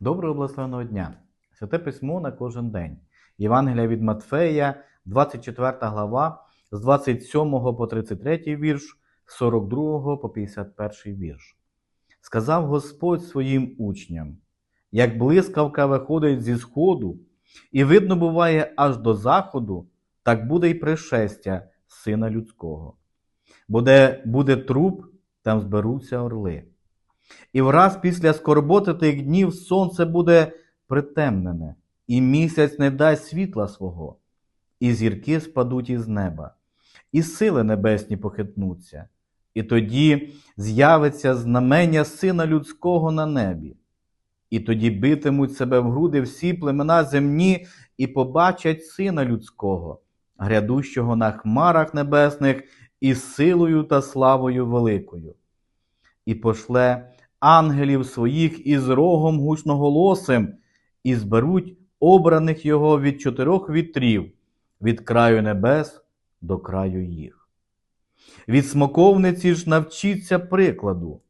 Доброго благословеного дня! Святе письмо на кожен день. Євангелія від Матфея, 24 глава, з 27 по 33 вірш, з 42 по 51 вірш. Сказав Господь своїм учням: як блискавка виходить зі сходу, і видно буває аж до заходу, так буде й пришестя Сина Людського. Буде, буде труп, там зберуться орли. І враз після скорботи тих днів сонце буде притемнене, і місяць не дасть світла свого, і зірки спадуть із неба, і сили небесні похитнуться, і тоді з'явиться знамення Сина Людського на небі. І тоді битимуть себе в груди всі племена земні і побачать Сина Людського, грядущого на хмарах небесних із силою та славою великою. І пошле ангелів своїх із рогом гучноголосим, і зберуть обраних його від чотирьох вітрів, від краю небес до краю їх. Від смоковниці ж навчіться прикладу,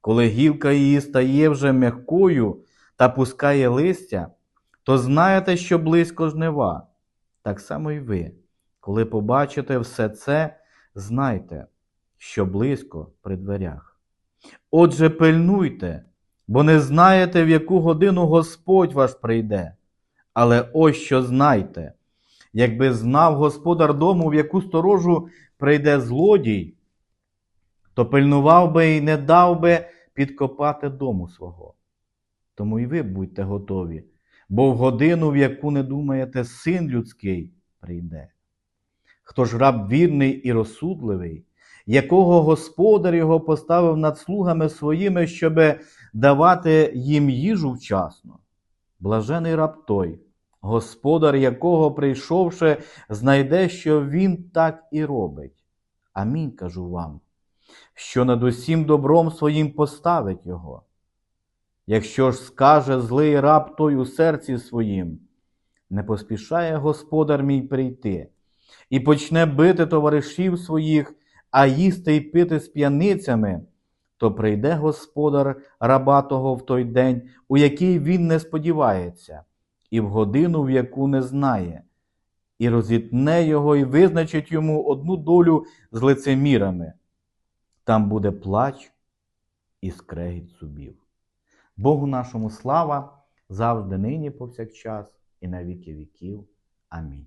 коли гілка її стає вже м'якою та пускає листя, то знаєте, що близько жнива. Так само й ви, коли побачите все це, знайте, що близько при дверях. Отже, пильнуйте, бо не знаєте, в яку годину Господь ваш прийде. Але ось що знайте, якби знав господар дому, в яку сторожу прийде злодій, то пильнував би і не дав би підкопати дому свого. Тому і ви будьте готові, бо в годину, в яку не думаєте, син людський прийде. Хто ж раб вірний і розсудливий, якого господар його поставив над слугами своїми, щоб давати їм їжу вчасно. Блажений раб той, господар якого, прийшовши, знайде, що він так і робить. Амінь кажу вам, що над усім добром своїм поставить його. Якщо ж скаже злий раб той у серці своїм, не поспішає господар мій прийти, і почне бити товаришів своїх, а їсти й пити з п'яницями, то прийде господар раба того в той день, у який він не сподівається, і в годину, в яку не знає, і розітне його, і визначить йому одну долю з лицемірами. Там буде плач і скрегіт зубів. Богу нашому слава завжди нині повсякчас і на віки віків. Амінь.